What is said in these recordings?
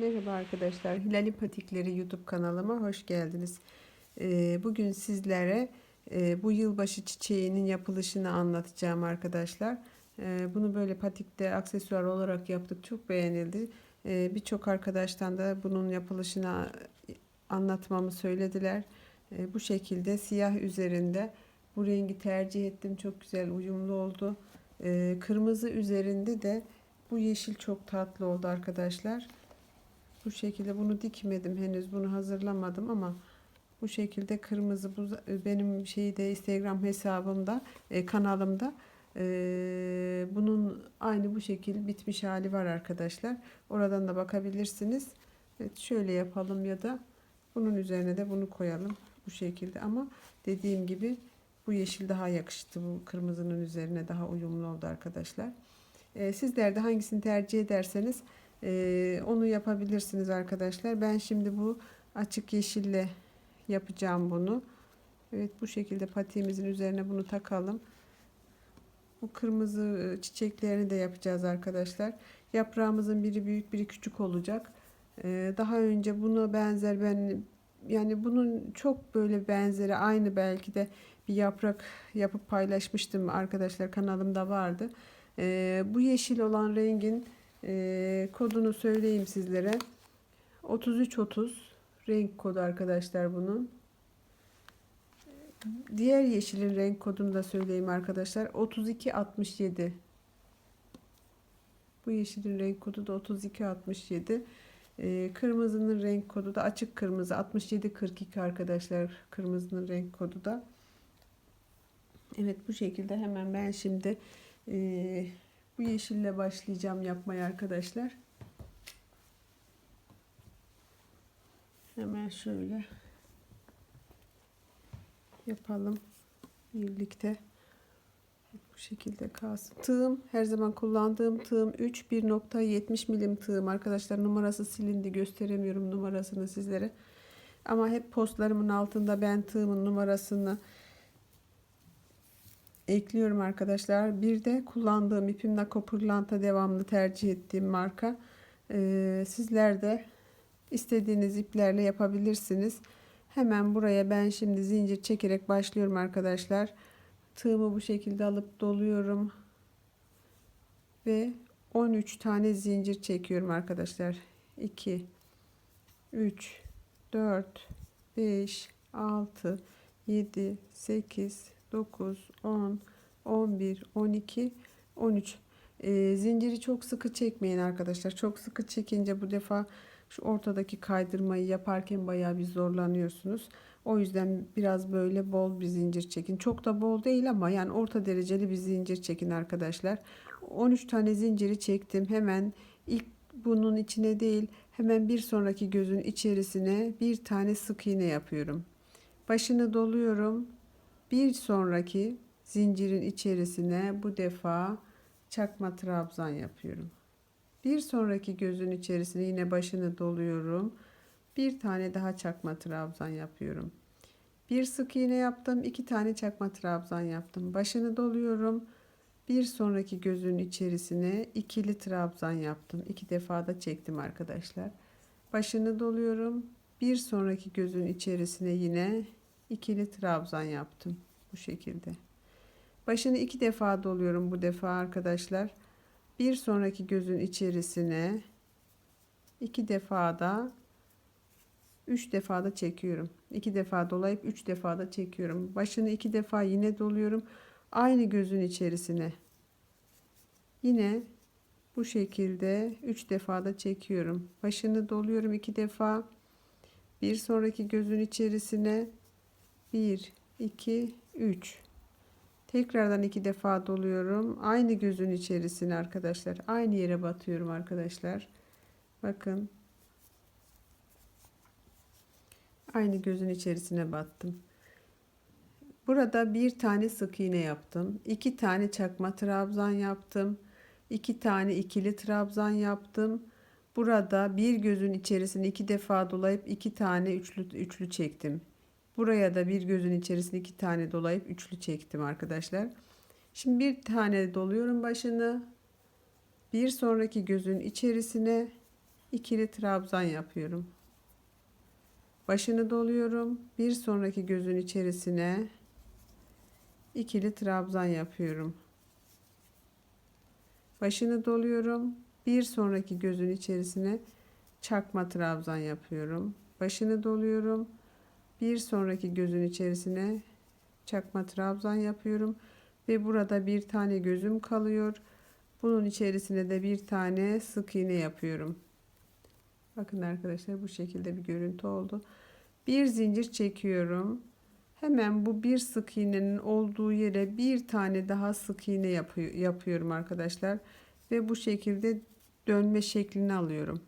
Merhaba arkadaşlar. Hilal'in Patikleri YouTube kanalıma hoş geldiniz. Ee, bugün sizlere e, bu yılbaşı çiçeğinin yapılışını anlatacağım arkadaşlar. Ee, bunu böyle patikte aksesuar olarak yaptık. Çok beğenildi. Ee, Birçok arkadaştan da bunun yapılışını anlatmamı söylediler. Bu şekilde siyah üzerinde bu rengi tercih ettim. Çok güzel uyumlu oldu. Kırmızı üzerinde de bu yeşil çok tatlı oldu arkadaşlar. Bu şekilde bunu dikmedim henüz bunu hazırlamadım ama bu şekilde kırmızı bu benim şeyde Instagram hesabımda e, kanalımda e, bunun aynı bu şekil bitmiş hali var arkadaşlar. Oradan da bakabilirsiniz. Evet, şöyle yapalım ya da bunun üzerine de bunu koyalım bu şekilde ama dediğim gibi bu yeşil daha yakıştı bu kırmızının üzerine daha uyumlu oldu arkadaşlar. E, sizler de hangisini tercih ederseniz ee, onu yapabilirsiniz arkadaşlar. Ben şimdi bu açık yeşille yapacağım bunu. Evet bu şekilde patiğimizin üzerine bunu takalım. Bu kırmızı çiçeklerini de yapacağız arkadaşlar. Yaprağımızın biri büyük biri küçük olacak. Ee, daha önce buna benzer ben yani bunun çok böyle benzeri aynı belki de bir yaprak yapıp paylaşmıştım arkadaşlar kanalımda vardı. Ee, bu yeşil olan rengin e, kodunu söyleyeyim sizlere. 3330 renk kodu arkadaşlar bunun. Diğer yeşilin renk kodunu da söyleyeyim arkadaşlar. 3267. Bu yeşilin renk kodu da 3267. Ee, kırmızının renk kodu da açık kırmızı 6742 arkadaşlar. Kırmızının renk kodu da. Evet bu şekilde hemen ben şimdi e, bu yeşille başlayacağım yapmaya arkadaşlar. Hemen şöyle yapalım birlikte. Bu şekilde kalsın. Tığım her zaman kullandığım tığım 3 1.70 milim tığım arkadaşlar numarası silindi gösteremiyorum numarasını sizlere. Ama hep postlarımın altında ben tığımın numarasını ekliyorum arkadaşlar. Bir de kullandığım ipim Nako Pırlanta devamlı tercih ettiğim marka. Ee, sizler de istediğiniz iplerle yapabilirsiniz. Hemen buraya ben şimdi zincir çekerek başlıyorum arkadaşlar. Tığımı bu şekilde alıp doluyorum. Ve 13 tane zincir çekiyorum arkadaşlar. 2 3 4 5 6 7 8 9, 10, 11, 12, 13. E, zinciri çok sıkı çekmeyin arkadaşlar. Çok sıkı çekince bu defa şu ortadaki kaydırmayı yaparken bayağı bir zorlanıyorsunuz. O yüzden biraz böyle bol bir zincir çekin. Çok da bol değil ama yani orta dereceli bir zincir çekin arkadaşlar. 13 tane zinciri çektim. Hemen ilk bunun içine değil hemen bir sonraki gözün içerisine bir tane sık iğne yapıyorum. Başını doluyorum bir sonraki zincirin içerisine bu defa çakma trabzan yapıyorum. Bir sonraki gözün içerisine yine başını doluyorum. Bir tane daha çakma trabzan yapıyorum. Bir sık iğne yaptım. iki tane çakma trabzan yaptım. Başını doluyorum. Bir sonraki gözün içerisine ikili trabzan yaptım. İki defa da çektim arkadaşlar. Başını doluyorum. Bir sonraki gözün içerisine yine ikili trabzan yaptım bu şekilde. Başını iki defa doluyorum bu defa arkadaşlar. Bir sonraki gözün içerisine iki defa da üç defa da çekiyorum. İki defa dolayıp üç defa da çekiyorum. Başını iki defa yine doluyorum. Aynı gözün içerisine yine bu şekilde üç defa da çekiyorum. Başını doluyorum iki defa. Bir sonraki gözün içerisine 1 2 3 tekrardan iki defa doluyorum. Aynı gözün içerisine arkadaşlar. Aynı yere batıyorum arkadaşlar. Bakın. Aynı gözün içerisine battım. Burada bir tane sık iğne yaptım. İki tane çakma trabzan yaptım. İki tane ikili trabzan yaptım. Burada bir gözün içerisine iki defa dolayıp iki tane üçlü üçlü çektim Buraya da bir gözün içerisine iki tane dolayıp üçlü çektim arkadaşlar. Şimdi bir tane doluyorum başını. Bir sonraki gözün içerisine ikili trabzan yapıyorum. Başını doluyorum. Bir sonraki gözün içerisine ikili trabzan yapıyorum. Başını doluyorum. Bir sonraki gözün içerisine çakma trabzan yapıyorum. Başını doluyorum. Bir sonraki gözün içerisine çakma trabzan yapıyorum ve burada bir tane gözüm kalıyor. Bunun içerisine de bir tane sık iğne yapıyorum. Bakın arkadaşlar bu şekilde bir görüntü oldu. Bir zincir çekiyorum. Hemen bu bir sık iğnenin olduğu yere bir tane daha sık iğne yapıyor, yapıyorum arkadaşlar. Ve bu şekilde dönme şeklini alıyorum.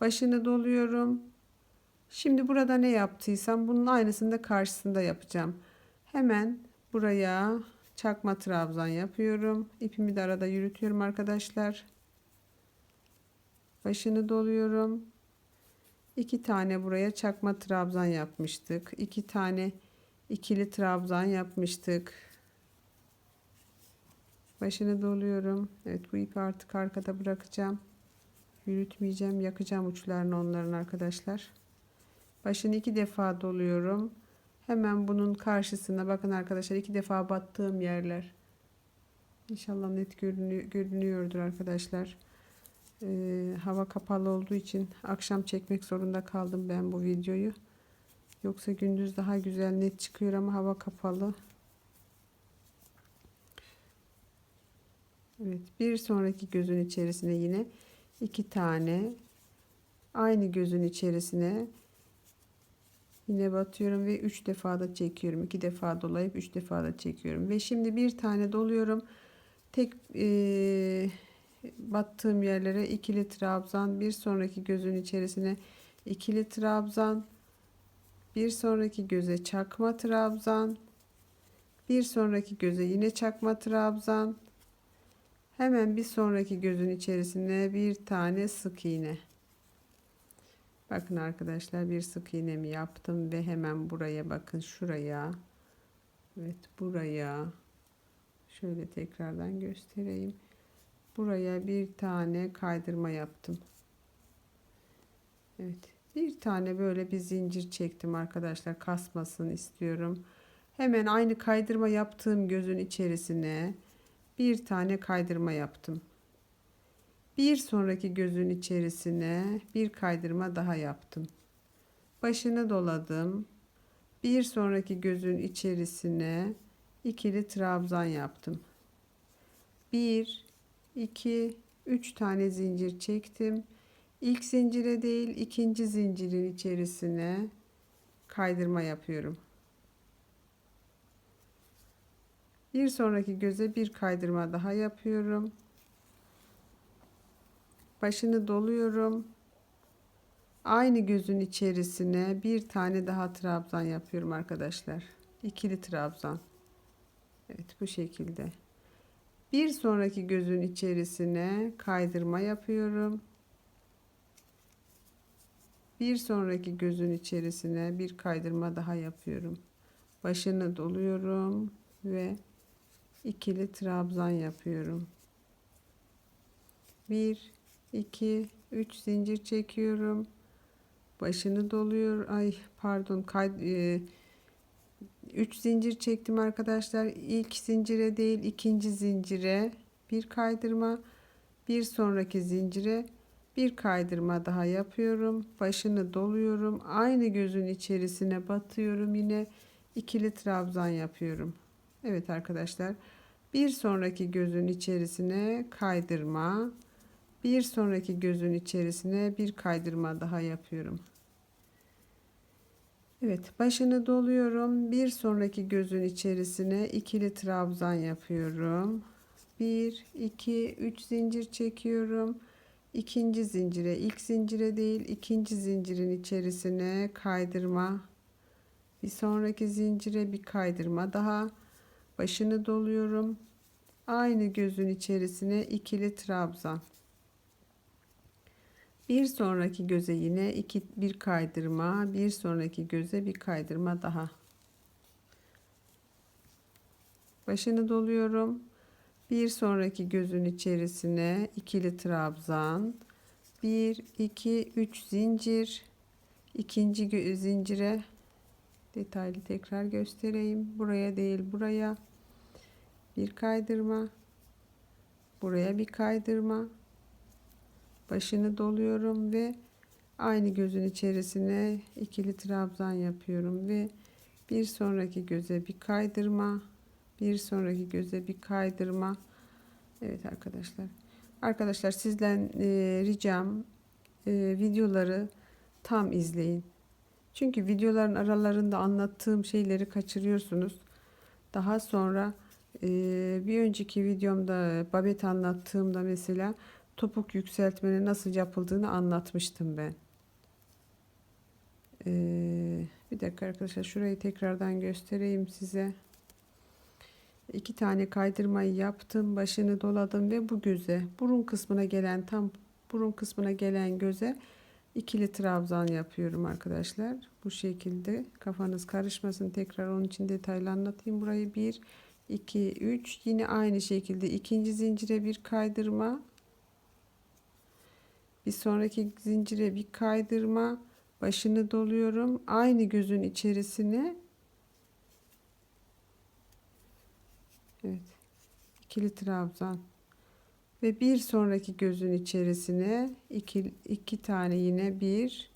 Başını doluyorum. Şimdi burada ne yaptıysam bunun aynısını da karşısında yapacağım. Hemen buraya çakma trabzan yapıyorum. İpimi de arada yürütüyorum arkadaşlar. Başını doluyorum. İki tane buraya çakma trabzan yapmıştık. İki tane ikili trabzan yapmıştık. Başını doluyorum. Evet bu ipi artık arkada bırakacağım. Yürütmeyeceğim. Yakacağım uçlarını onların arkadaşlar. Başını iki defa doluyorum. Hemen bunun karşısına bakın arkadaşlar iki defa battığım yerler. İnşallah net görünüyor, görünüyordur arkadaşlar. Ee, hava kapalı olduğu için akşam çekmek zorunda kaldım ben bu videoyu. Yoksa gündüz daha güzel net çıkıyor ama hava kapalı. Evet bir sonraki gözün içerisine yine iki tane aynı gözün içerisine yine batıyorum ve üç defa da çekiyorum. iki defa dolayıp üç defa da çekiyorum ve şimdi bir tane doluyorum. Tek e, battığım yerlere ikili trabzan bir sonraki gözün içerisine ikili trabzan bir sonraki göze çakma trabzan bir sonraki göze yine çakma trabzan hemen bir sonraki gözün içerisine bir tane sık iğne bakın arkadaşlar bir sık iğnemi yaptım ve hemen buraya bakın şuraya. Evet buraya. Şöyle tekrardan göstereyim. Buraya bir tane kaydırma yaptım. Evet bir tane böyle bir zincir çektim arkadaşlar. Kasmasın istiyorum. Hemen aynı kaydırma yaptığım gözün içerisine bir tane kaydırma yaptım bir sonraki gözün içerisine bir kaydırma daha yaptım. Başını doladım. Bir sonraki gözün içerisine ikili trabzan yaptım. 1 2 3 tane zincir çektim. İlk zincire değil ikinci zincirin içerisine kaydırma yapıyorum. Bir sonraki göze bir kaydırma daha yapıyorum başını doluyorum. Aynı gözün içerisine bir tane daha trabzan yapıyorum arkadaşlar. İkili trabzan. Evet bu şekilde. Bir sonraki gözün içerisine kaydırma yapıyorum. Bir sonraki gözün içerisine bir kaydırma daha yapıyorum. Başını doluyorum ve ikili trabzan yapıyorum. 1 2 3 zincir çekiyorum. Başını doluyor. Ay pardon kay, e, 3 zincir çektim arkadaşlar. İlk zincire değil ikinci zincire bir kaydırma. Bir sonraki zincire bir kaydırma daha yapıyorum. Başını doluyorum. Aynı gözün içerisine batıyorum yine. İkili trabzan yapıyorum. Evet arkadaşlar. Bir sonraki gözün içerisine kaydırma bir sonraki gözün içerisine bir kaydırma daha yapıyorum. Evet başını doluyorum. Bir sonraki gözün içerisine ikili trabzan yapıyorum. 1 2 3 zincir çekiyorum. İkinci zincire ilk zincire değil ikinci zincirin içerisine kaydırma. Bir sonraki zincire bir kaydırma daha. Başını doluyorum. Aynı gözün içerisine ikili trabzan bir sonraki göze yine iki bir kaydırma bir sonraki göze bir kaydırma daha. Başını doluyorum. Bir sonraki gözün içerisine ikili trabzan 1 2 3 zincir ikinci zincire detaylı tekrar göstereyim. Buraya değil buraya. Bir kaydırma buraya bir kaydırma başını doluyorum ve aynı gözün içerisine ikili trabzan yapıyorum ve bir sonraki göze bir kaydırma bir sonraki göze bir kaydırma. Evet arkadaşlar. Arkadaşlar sizden e, ricam e, videoları tam izleyin. Çünkü videoların aralarında anlattığım şeyleri kaçırıyorsunuz. Daha sonra e, bir önceki videomda babet anlattığımda mesela topuk yükseltmenin nasıl yapıldığını anlatmıştım ben ee, bir dakika arkadaşlar şurayı tekrardan göstereyim size. İki tane kaydırmayı yaptım. Başını doladım ve bu göze burun kısmına gelen tam burun kısmına gelen göze ikili trabzan yapıyorum arkadaşlar. Bu şekilde kafanız karışmasın. Tekrar onun için detaylı anlatayım. Burayı 1 2 3 yine aynı şekilde ikinci zincire bir kaydırma. Bir sonraki zincire bir kaydırma. Başını doluyorum. Aynı gözün içerisine. Evet. İkili trabzan. Ve bir sonraki gözün içerisine iki, iki tane yine bir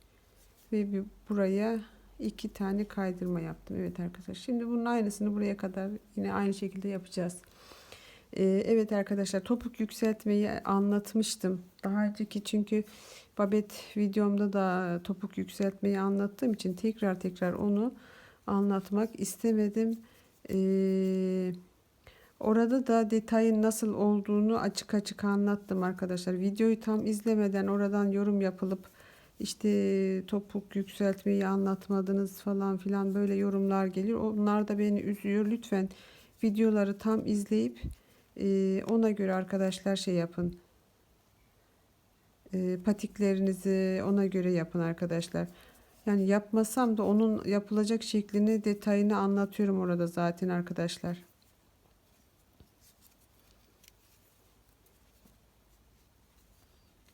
ve bir buraya iki tane kaydırma yaptım. Evet arkadaşlar. Şimdi bunun aynısını buraya kadar yine aynı şekilde yapacağız ee, evet arkadaşlar topuk yükseltmeyi anlatmıştım daha önceki çünkü babet videomda da topuk yükseltmeyi anlattığım için tekrar tekrar onu anlatmak istemedim. Ee, orada da detayın nasıl olduğunu açık açık anlattım arkadaşlar. Videoyu tam izlemeden oradan yorum yapılıp işte topuk yükseltmeyi anlatmadınız falan filan böyle yorumlar geliyor. Onlar da beni üzüyor. Lütfen videoları tam izleyip e, ona göre arkadaşlar şey yapın e, patiklerinizi ona göre yapın arkadaşlar. Yani yapmasam da onun yapılacak şeklini detayını anlatıyorum orada zaten arkadaşlar.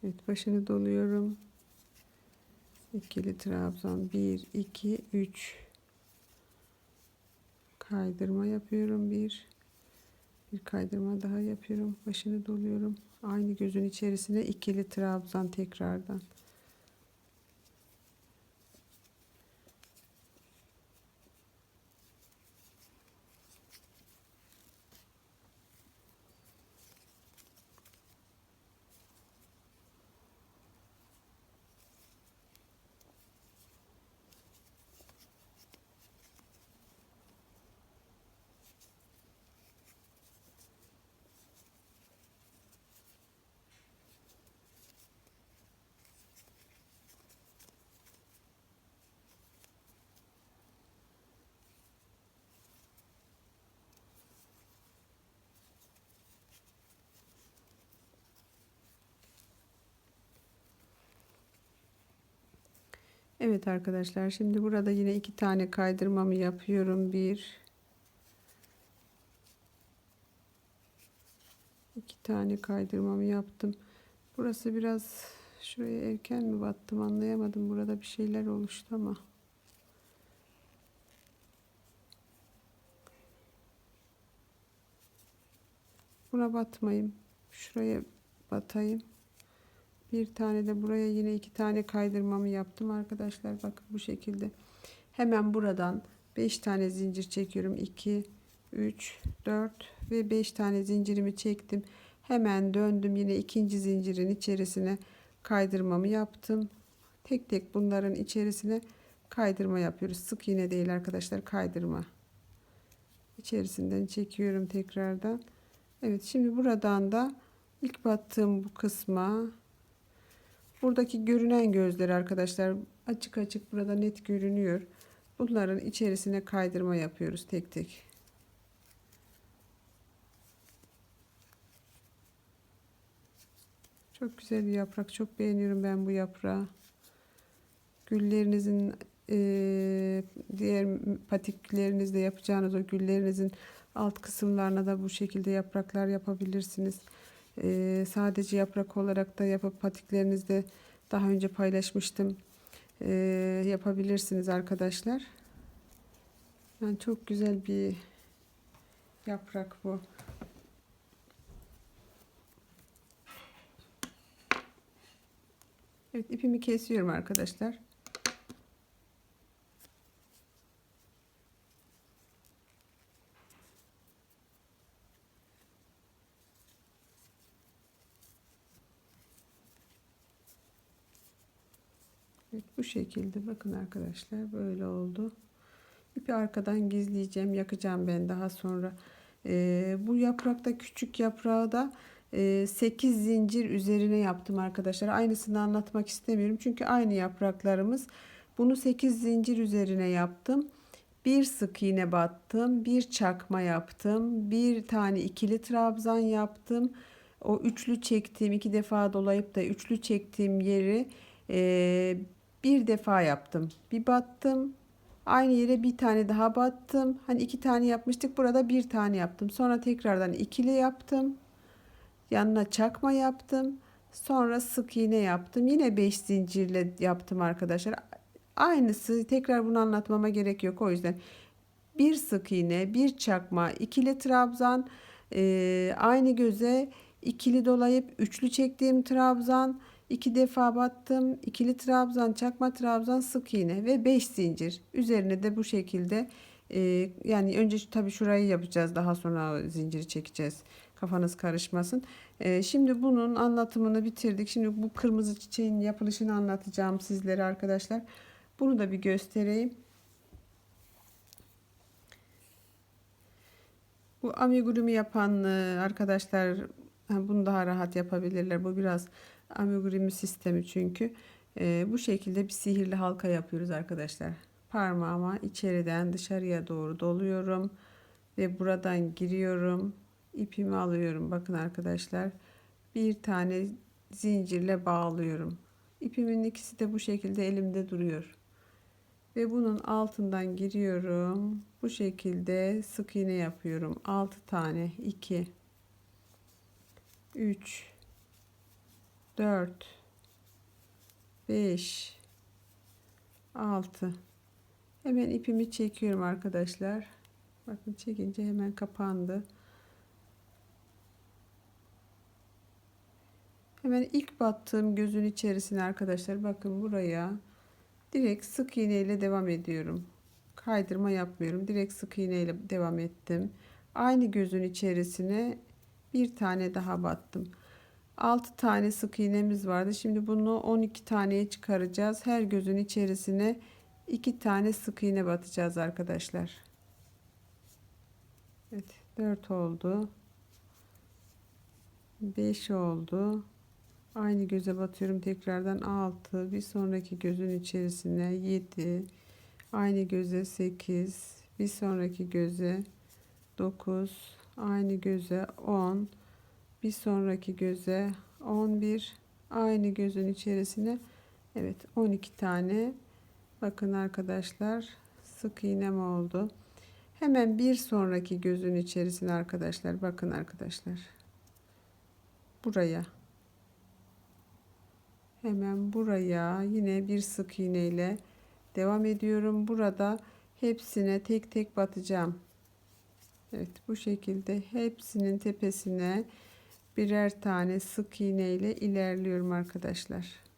Evet başını doluyorum. İkili trabzan 1 2 3 kaydırma yapıyorum. 1 bir kaydırma daha yapıyorum. Başını doluyorum. Aynı gözün içerisine ikili trabzan tekrardan. Evet arkadaşlar şimdi burada yine iki tane kaydırmamı yapıyorum. Bir iki tane kaydırmamı yaptım. Burası biraz şuraya erken mi battım anlayamadım. Burada bir şeyler oluştu ama. Buna batmayayım. Şuraya batayım. Bir tane de buraya yine iki tane kaydırmamı yaptım arkadaşlar. Bakın bu şekilde. Hemen buradan 5 tane zincir çekiyorum. 2, 3, 4 ve 5 tane zincirimi çektim. Hemen döndüm yine ikinci zincirin içerisine kaydırmamı yaptım. Tek tek bunların içerisine kaydırma yapıyoruz. Sık iğne değil arkadaşlar kaydırma. İçerisinden çekiyorum tekrardan. Evet şimdi buradan da ilk battığım bu kısma Buradaki görünen gözler arkadaşlar açık açık burada net görünüyor. Bunların içerisine kaydırma yapıyoruz tek tek. Çok güzel bir yaprak. Çok beğeniyorum ben bu yaprağı. Güllerinizin e, diğer patiklerinizde yapacağınız o güllerinizin alt kısımlarına da bu şekilde yapraklar yapabilirsiniz. Ee, sadece yaprak olarak da yapıp patiklerinizde daha önce paylaşmıştım. Ee, yapabilirsiniz arkadaşlar. Yani çok güzel bir yaprak bu. Evet ipimi kesiyorum arkadaşlar. Evet bu şekilde bakın arkadaşlar böyle oldu. İpi arkadan gizleyeceğim yakacağım ben daha sonra. Ee, bu yaprakta küçük yaprağı da 8 zincir üzerine yaptım arkadaşlar. Aynısını anlatmak istemiyorum. Çünkü aynı yapraklarımız. Bunu 8 zincir üzerine yaptım. Bir sık iğne battım. Bir çakma yaptım. Bir tane ikili trabzan yaptım. O üçlü çektiğim iki defa dolayıp da üçlü çektiğim yeri e, bir defa yaptım. Bir battım. Aynı yere bir tane daha battım. Hani iki tane yapmıştık. Burada bir tane yaptım. Sonra tekrardan ikili yaptım. Yanına çakma yaptım. Sonra sık iğne yaptım. Yine 5 zincirle yaptım arkadaşlar. Aynısı tekrar bunu anlatmama gerek yok. O yüzden bir sık iğne, bir çakma, ikili trabzan, e, aynı göze ikili dolayıp üçlü çektiğim trabzan, iki defa battım, ikili trabzan, çakma trabzan, sık iğne ve 5 zincir. Üzerine de bu şekilde e, yani önce tabii şurayı yapacağız daha sonra zinciri çekeceğiz. Kafanız karışmasın. Ee, şimdi bunun anlatımını bitirdik. Şimdi bu kırmızı çiçeğin yapılışını anlatacağım sizlere arkadaşlar. Bunu da bir göstereyim. Bu amigurumi yapan e, arkadaşlar bunu daha rahat yapabilirler. Bu biraz amigurumi sistemi çünkü. Ee, bu şekilde bir sihirli halka yapıyoruz arkadaşlar. Parmağıma içeriden dışarıya doğru doluyorum ve buradan giriyorum ipimi alıyorum. Bakın arkadaşlar bir tane zincirle bağlıyorum. İpimin ikisi de bu şekilde elimde duruyor. Ve bunun altından giriyorum. Bu şekilde sık iğne yapıyorum. 6 tane 2 3 4 5 6 Hemen ipimi çekiyorum arkadaşlar. Bakın çekince hemen kapandı. Hemen ilk battığım gözün içerisine arkadaşlar bakın buraya direkt sık iğne ile devam ediyorum. Kaydırma yapmıyorum. Direkt sık iğne ile devam ettim. Aynı gözün içerisine bir tane daha battım. 6 tane sık iğnemiz vardı. Şimdi bunu 12 taneye çıkaracağız. Her gözün içerisine 2 tane sık iğne batacağız arkadaşlar. Evet 4 oldu. 5 oldu. Aynı göze batıyorum tekrardan 6 bir sonraki gözün içerisine 7 aynı göze 8 bir sonraki göze 9 aynı göze 10 bir sonraki göze 11 aynı gözün içerisine evet 12 tane. Bakın arkadaşlar sık iğnem oldu. Hemen bir sonraki gözün içerisine arkadaşlar bakın arkadaşlar. Buraya. Hemen buraya yine bir sık iğne ile devam ediyorum. Burada hepsine tek tek batacağım. Evet bu şekilde hepsinin tepesine birer tane sık iğne ile ilerliyorum arkadaşlar.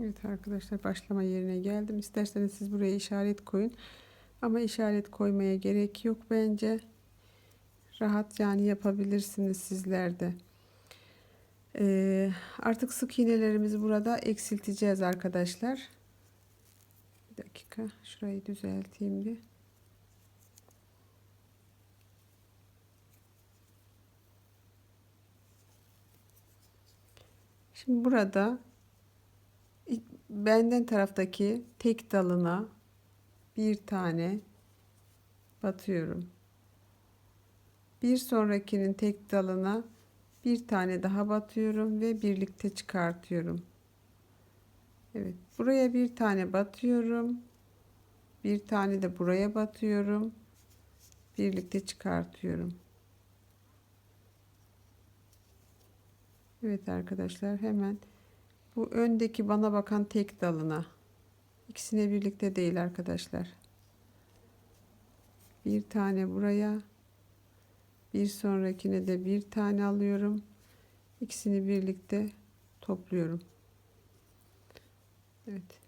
Evet arkadaşlar başlama yerine geldim. İsterseniz siz buraya işaret koyun. Ama işaret koymaya gerek yok bence. Rahat yani yapabilirsiniz sizler de. Ee, artık sık iğnelerimizi burada eksilteceğiz arkadaşlar. Bir dakika şurayı düzelteyim bir. Şimdi burada benden taraftaki tek dalına bir tane batıyorum. Bir sonrakinin tek dalına bir tane daha batıyorum ve birlikte çıkartıyorum. Evet, buraya bir tane batıyorum. Bir tane de buraya batıyorum. Birlikte çıkartıyorum. Evet arkadaşlar hemen bu öndeki bana bakan tek dalına ikisine birlikte değil arkadaşlar. Bir tane buraya bir sonrakine de bir tane alıyorum. İkisini birlikte topluyorum. Evet.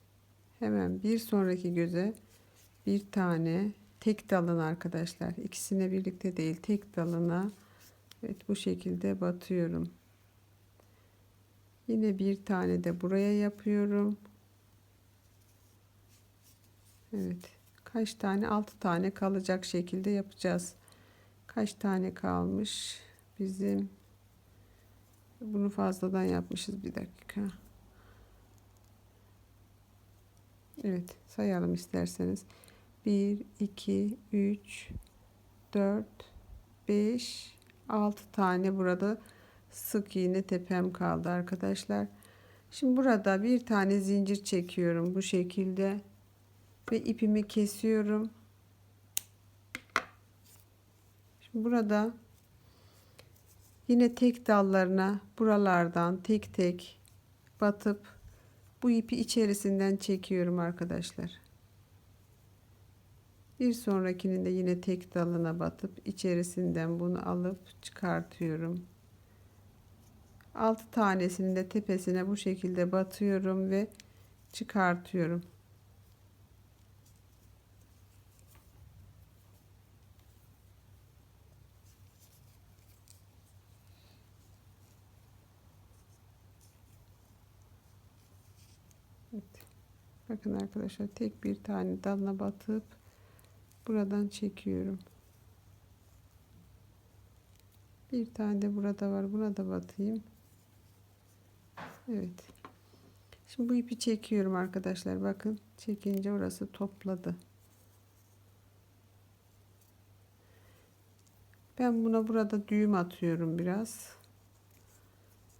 Hemen bir sonraki göze bir tane tek dalına arkadaşlar. İkisine birlikte değil tek dalına evet bu şekilde batıyorum. Yine bir tane de buraya yapıyorum. Evet. Kaç tane? 6 tane kalacak şekilde yapacağız. Kaç tane kalmış? Bizim bunu fazladan yapmışız bir dakika. Evet, sayalım isterseniz. 1 2 3 4 5 6 tane burada sık iğne tepem kaldı arkadaşlar. Şimdi burada bir tane zincir çekiyorum bu şekilde ve ipimi kesiyorum. Şimdi burada yine tek dallarına buralardan tek tek batıp bu ipi içerisinden çekiyorum arkadaşlar. Bir sonrakinin de yine tek dalına batıp içerisinden bunu alıp çıkartıyorum. 6 tanesini de tepesine bu şekilde batıyorum ve çıkartıyorum. Evet. Bakın arkadaşlar tek bir tane dalına batıp buradan çekiyorum. Bir tane de burada var. Buna da batayım. Evet. Şimdi bu ipi çekiyorum arkadaşlar. Bakın çekince orası topladı. Ben buna burada düğüm atıyorum biraz.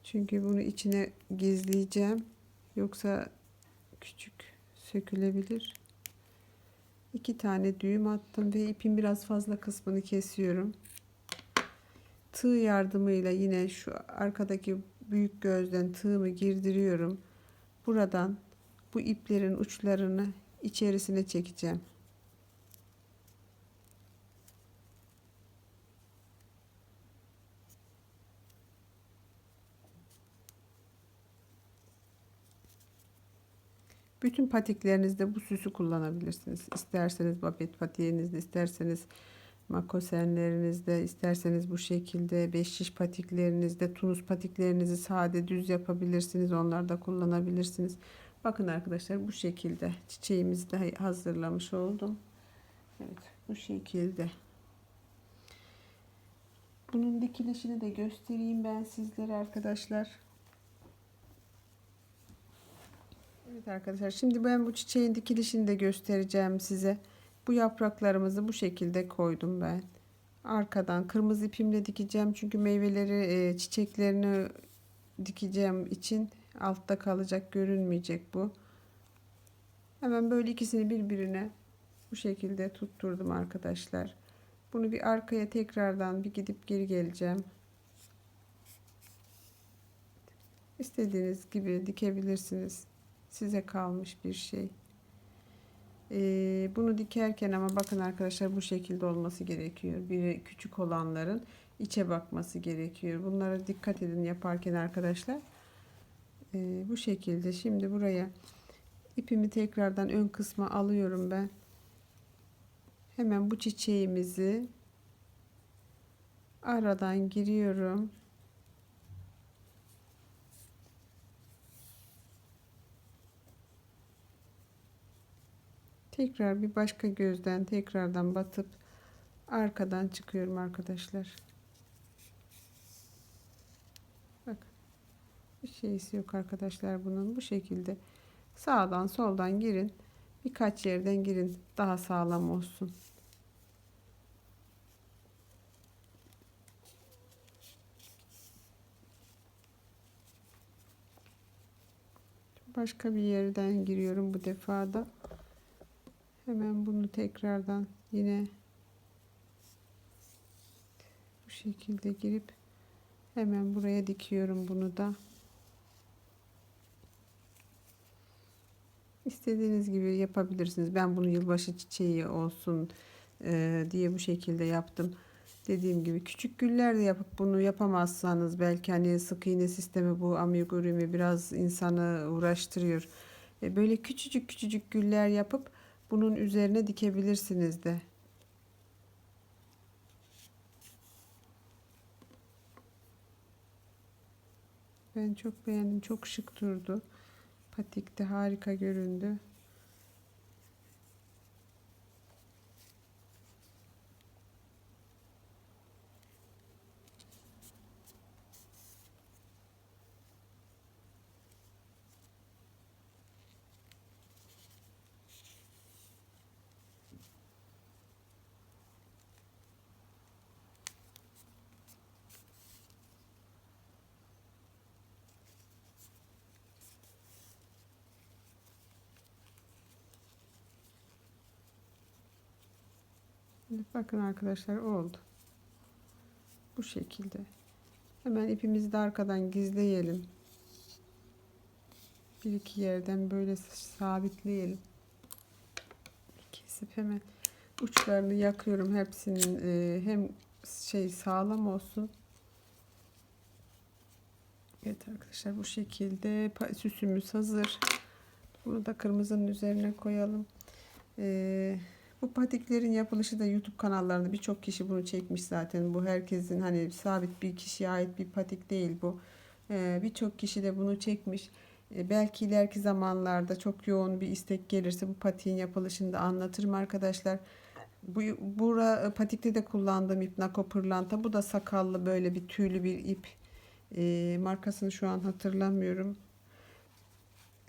Çünkü bunu içine gizleyeceğim. Yoksa küçük sökülebilir. İki tane düğüm attım ve ipin biraz fazla kısmını kesiyorum. Tığ yardımıyla yine şu arkadaki büyük gözden tığımı girdiriyorum. Buradan bu iplerin uçlarını içerisine çekeceğim. Bütün patiklerinizde bu süsü kullanabilirsiniz. İsterseniz babet patiğinizde, isterseniz makosenlerinizde, isterseniz bu şekilde beş şiş patiklerinizde, tunus patiklerinizi sade düz yapabilirsiniz. Onları da kullanabilirsiniz. Bakın arkadaşlar bu şekilde çiçeğimizi de hazırlamış oldum. Evet bu şekilde. Bunun dikilişini de göstereyim ben sizlere arkadaşlar. Evet arkadaşlar şimdi ben bu çiçeğin dikilişini de göstereceğim size. Bu yapraklarımızı bu şekilde koydum ben. Arkadan kırmızı ipimle dikeceğim. Çünkü meyveleri e, çiçeklerini dikeceğim için altta kalacak görünmeyecek bu. Hemen böyle ikisini birbirine bu şekilde tutturdum arkadaşlar. Bunu bir arkaya tekrardan bir gidip geri geleceğim. İstediğiniz gibi dikebilirsiniz. Size kalmış bir şey. Ee, bunu dikerken ama bakın arkadaşlar bu şekilde olması gerekiyor. Biri küçük olanların içe bakması gerekiyor. Bunlara dikkat edin yaparken arkadaşlar. Ee, bu şekilde şimdi buraya ipimi tekrardan ön kısma alıyorum ben. Hemen bu çiçeğimizi aradan giriyorum. Tekrar bir başka gözden tekrardan batıp arkadan çıkıyorum arkadaşlar. Bak Bir şeysi yok arkadaşlar bunun. Bu şekilde sağdan soldan girin. Birkaç yerden girin. Daha sağlam olsun. Başka bir yerden giriyorum bu defada. Hemen bunu tekrardan yine bu şekilde girip hemen buraya dikiyorum bunu da. İstediğiniz gibi yapabilirsiniz. Ben bunu yılbaşı çiçeği olsun e, diye bu şekilde yaptım. Dediğim gibi küçük güller de yapıp bunu yapamazsanız belki hani sık iğne sistemi bu amigurumi biraz insanı uğraştırıyor. E, böyle küçücük küçücük güller yapıp bunun üzerine dikebilirsiniz de. Ben çok beğendim. Çok şık durdu. Patikte harika göründü. Bakın arkadaşlar oldu. Bu şekilde. Hemen ipimizi de arkadan gizleyelim. Bir iki yerden böyle sabitleyelim. Kesip hemen uçlarını yakıyorum hepsinin e, hem şey sağlam olsun. Evet arkadaşlar bu şekilde süsümüz hazır. Bunu da kırmızının üzerine koyalım. Ee, bu patiklerin yapılışı da YouTube kanallarında birçok kişi bunu çekmiş zaten. Bu herkesin hani sabit bir kişiye ait bir patik değil bu. Ee, birçok kişi de bunu çekmiş. Ee, belki ileriki zamanlarda çok yoğun bir istek gelirse bu patiğin yapılışını da anlatırım arkadaşlar. Bu bura patikte de kullandığım ip Nako Pırlanta. Bu da sakallı böyle bir tüylü bir ip. Ee, markasını şu an hatırlamıyorum.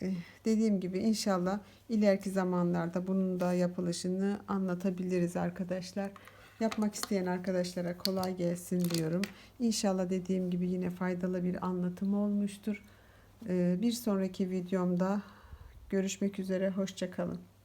Eh, dediğim gibi inşallah ileriki zamanlarda bunun da yapılışını anlatabiliriz arkadaşlar. Yapmak isteyen arkadaşlara kolay gelsin diyorum. İnşallah dediğim gibi yine faydalı bir anlatım olmuştur. Bir sonraki videomda görüşmek üzere. Hoşçakalın.